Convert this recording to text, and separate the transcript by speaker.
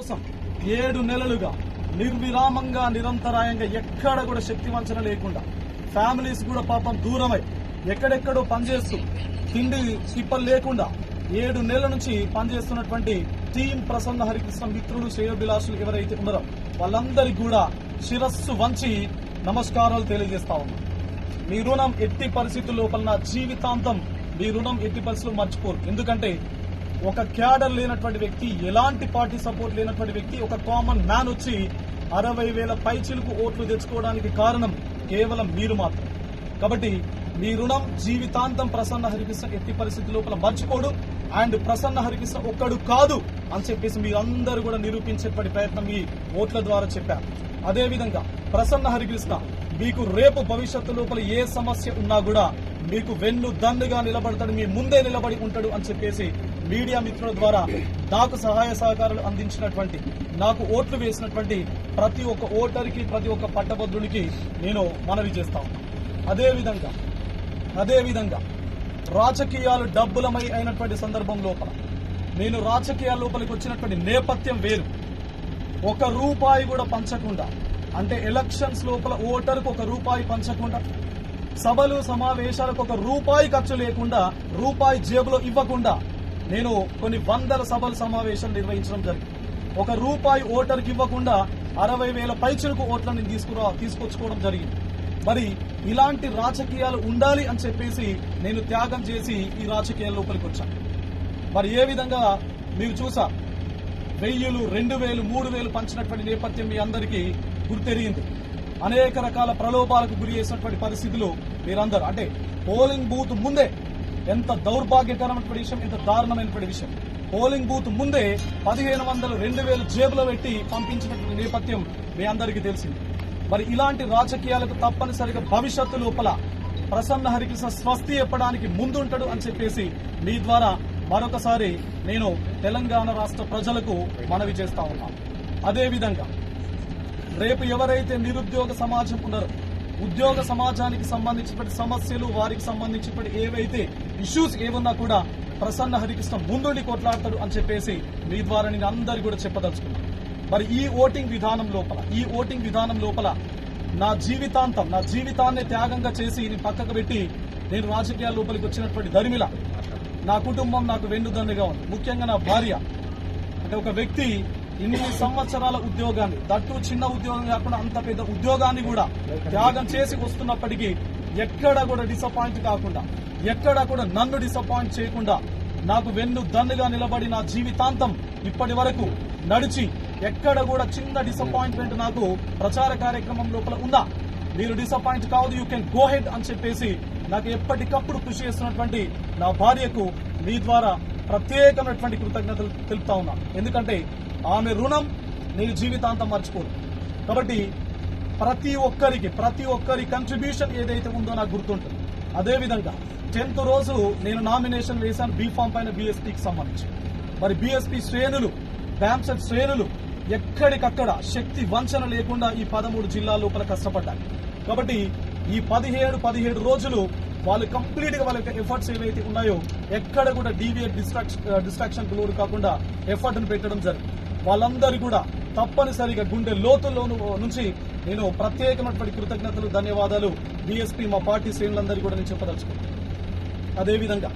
Speaker 1: కోసం ఏడు నెలలుగా నిర్విరామంగా నిరంతరాయంగా ఎక్కడ కూడా శక్తి వంచన లేకుండా ఫ్యామిలీస్ కూడా పాపం దూరమై ఎక్కడెక్కడో పనిచేస్తూ తిండి తిప్పలు లేకుండా ఏడు నెలల నుంచి పనిచేస్తున్నటువంటి టీం ప్రసన్న హరికృష్ణ మిత్రులు శ్రేయోభిలాషులు ఎవరైతే ఉన్నారో వాళ్ళందరికీ కూడా శిరస్సు వంచి నమస్కారాలు తెలియజేస్తా ఉన్నాం. మీ రుణం ఎట్టి పరిస్థితుల లోపల నా జీవితాంతం మీ రుణం ఎట్టి పరిస్థితులు మర్చిపోరు. ఎందుకంటే ఒక క్యాడర్ లేనటువంటి వ్యక్తి ఎలాంటి పార్టీ సపోర్ట్ లేనటువంటి వ్యక్తి ఒక కామన్ మ్యాన్ వచ్చి అరవై వేల పైచిలకు ఓట్లు తెచ్చుకోవడానికి కారణం కేవలం మీరు మాత్రం. కాబట్టి మీ రుణం జీవితాంతం ప్రసన్న హరికృష్ణ ఎట్టి పరిస్థితి లోపల మర్చిపోడు. అండ్ ప్రసన్న హరికృష్ణ ఒక్కడు కాదు అని చెప్పేసి మీరందరూ కూడా నిరూపించేటువంటి ప్రయత్నం మీ ఓట్ల ద్వారా చెప్పారు అదేవిధంగా ప్రసన్న హరికృష్ణ మీకు రేపు భవిష్యత్తు లోపల ఏ సమస్య ఉన్నా కూడా మీకు వెన్ను దన్నుగా నిలబడతాడు మీ ముందే నిలబడి ఉంటాడు అని చెప్పేసి మీడియా మిత్రుల ద్వారా నాకు సహాయ సహకారాలు అందించినటువంటి నాకు ఓట్లు వేసినటువంటి ప్రతి ఒక్క ఓటర్కి ప్రతి ఒక్క పట్టభద్రుడికి నేను మనవి చేస్తా ఉన్నాను అదేవిధంగా రాజకీయాలు డబ్బులమై అయినటువంటి సందర్భం లోపల. నేను రాజకీయాల లోపలికి వచ్చినటువంటి నేపథ్యం వేరు. ఒక రూపాయి కూడా పంచకుండా అంటే ఎలక్షన్స్ లోపల ఓటర్కు ఒక రూపాయి పంచకుండా సభలు సమావేశాలకు ఒక రూపాయి ఖర్చు లేకుండా రూపాయి జేబులో ఇవ్వకుండా నేను కొన్ని వందల సభలు సమావేశాలు నిర్వహించడం జరిగింది. ఒక రూపాయి ఓటర్కి ఇవ్వకుండా అరవై వేల పైచులకు ఓట్లను తీసుకురా తీసుకొచ్చుకోవడం జరిగింది. మరి ఇలాంటి రాజకీయాలు ఉండాలి అని చెప్పేసి నేను త్యాగం చేసి ఈ రాజకీయాల లోపలికి వచ్చాను మరి ఏ విధంగా మీరు చూసా? వెయ్యిలు రెండు వేలు మూడు వేలు పంచినటువంటి నేపథ్యం మీ అందరికీ గుర్తెరిగింది. అనేక రకాల ప్రలోభాలకు గురి చేసినటువంటి పరిస్థితులు మీరందరూ. అంటే పోలింగ్ బూత్ ముందే ఎంత దౌర్భాగ్యకరమైనటువంటి విషయం ఎంత దారుణమైనటువంటి విషయం. పోలింగ్ బూత్ ముందే పదిహేను వందలు రెండు వేలు జేబులో పెట్టి పంపించినటువంటి నేపథ్యం మీ అందరికీ తెలిసింది. మరి ఇలాంటి రాజకీయాలకు తప్పనిసరిగా భవిష్యత్తు లోపల ప్రసన్న హరికృష్ణ స్వస్తి చెప్పడానికి ముందుంటాడు అని చెప్పేసి మీ ద్వారా మరొకసారి నేను తెలంగాణ రాష్ట్ర ప్రజలకు మనవి చేస్తా ఉన్నాను. అదేవిధంగా రేపు ఎవరైతే నిరుద్యోగ సమాజం ఉన్నారో ఉద్యోగ సమాజానికి సంబంధించినటువంటి సమస్యలు వారికి సంబంధించినటువంటి ఏవైతే ఇష్యూస్ ఏమున్నా కూడా ప్రసన్న హరికృష్ణ ముందుండి కొట్లాడతాడు అని చెప్పేసి మీ ద్వారా నేను అందరు కూడా చెప్పదలుచుకున్నాను. మరి ఈ ఓటింగ్ విధానం లోపల ఈ ఓటింగ్ విధానం లోపల నా జీవితాంతం నా జీవితాన్ని త్యాగంగా చేసి నేను పక్కకు పెట్టి నేను రాజకీయాల లోపలికి వచ్చినటువంటి దరిమిల నా కుటుంబం నాకు వెన్నుదన్నుగా ఉంది. ముఖ్యంగా నా భార్య. అంటే ఒక వ్యక్తి ఇన్ని సంవత్సరాల ఉద్యోగాన్ని దట్టు చిన్న ఉద్యోగం కాకుండా అంత పెద్ద ఉద్యోగాన్ని కూడా త్యాగం చేసి వస్తున్నప్పటికీ ఎక్కడ కూడా డిసప్పాయింట్ కాకుండా ఎక్కడ కూడా నన్ను డిసప్పాయింట్ చేయకుండా నాకు వెన్ను దన్నుగా నిలబడి నా జీవితాంతం ఇప్పటి వరకు నడిచి ఎక్కడ కూడా చిన్న డిసప్పాయింట్మెంట్ నాకు ప్రచార కార్యక్రమం లోపల ఉందా? మీరు డిసప్పాయింట్ కావద్దు యూ కెన్ గో హెడ్ అని చెప్పేసి నాకు ఎప్పటికప్పుడు కృషి చేస్తున్నటువంటి నా భార్యకు మీ ద్వారా ప్రత్యేకమైనటువంటి కృతజ్ఞతలు తెలుపుతా ఉన్నా. ఎందుకంటే ఆమె రుణం నేను జీవితాంతం మర్చిపోను కాబట్టి ప్రతి ఒక్కరికి ప్రతి ఒక్కరి కంట్రిబ్యూషన్ ఏదైతే ఉందో నాకు గుర్తుంటుంది. అదేవిధంగా టెన్త్ రోజు నేను నామినేషన్ వేశాను బీఫామ్ పైన బీఎస్పీకి సంబంధించి. మరి బీఎస్పీ శ్రేణులు బ్యాంసెట్ శ్రేణులు ఎక్కడికక్కడ శక్తి వంచన లేకుండా ఈ పదమూడు జిల్లా లోపల కష్టపడ్డాయి. కాబట్టి ఈ పదిహేడు పదిహేడు రోజులు వాళ్ళు కంప్లీట్గా వాళ్ళ యొక్క ఎఫర్ట్స్ ఏవైతే ఉన్నాయో ఎక్కడ కూడా డీవియేట్ డిస్ట్రాక్షన్ డిస్ట్రాక్షన్ లోను కాకుండా ఎఫర్ట్ పెట్టడం జరిగింది. వాళ్ళందరూ కూడా తప్పనిసరిగా గుండె లోతుల్లో నుంచి నేను ప్రత్యేకమైనటువంటి కృతజ్ఞతలు ధన్యవాదాలు. బీఎస్పీ మా పార్టీ శ్రేణులందరూ కూడా నేను చెప్పదలుచుకున్నాను అదేవిధంగా